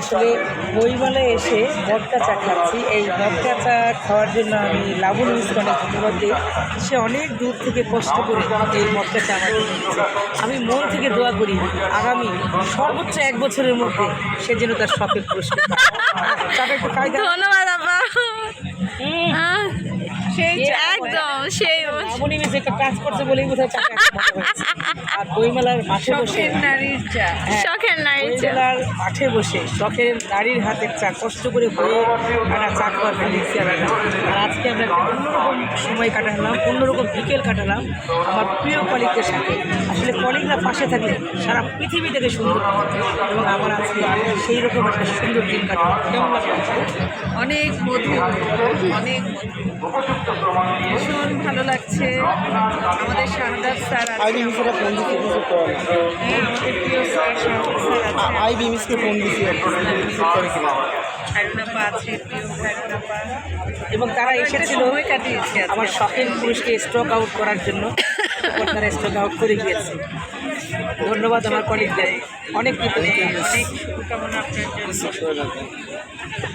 আসলে বইমেলায় এসে মদকা চা খাচ্ছি। এই মদকা চা খাওয়ার জন্য আমি লাবণ অনেক ধন্যবাদ দিই সে অনেক দূর থেকে কষ্ট করে এই মদকা চা আমার আমি মন থেকে দোয়া করি আগামী সর্বোচ্চ এক বছরের মধ্যে সে যেন তার শখের পুরস্কার। একটু ধন্যবাদ সেই একদম সেই লাবণী মিশ্র একটা কাজ করছে বলেই বোধহয় এত আর বইমেলার মাঠে বসে নারীর চা। হ্যাঁ, শখের নারী চা। বইমেলার মাঠে বসে শখের নারীর হাতের চা কষ্ট করে বয়ে আনা চা খাওয়ার ফেলেছি আর আজকে আমরা একটা অন্যরকম সময় কাটালাম অন্যরকম বিকেল কাটালাম আমার প্রিয় কলিগদের সাথে। আসলে কলিগরা পাশে থাকলে সারা পৃথিবী থেকে সুন্দর এবং আমার আজকে সেই রকম একটা সুন্দর দিন কাটালাম। কেমন লাগল? অনেক মধু অনেক ভীষণ ভালো লাগছে। আমাদের শারদার স্যার আছে। আইবি মিসকে ফোন দিছি কিছু করে। না হ্যাঁ, আমাদের প্রিয় স্যার শারদার স্যার আছে। আইবি মিসকে ফোন দিছি কিছু করে। কিনা খারুনাপা আছে প্রিয় খারুনাপা এবং তারা এসেছিল সময় কাটিয়েছি আমার শখের পুরুষকে স্ট্রোক আউট করার জন্য। তারা স্ট্রোক আউট করে গিয়েছে। ধন্যবাদ আমার কলিগদের অনেক কৃতজ্ঞতা। অনেক শুভকামনা আপনার জন্য।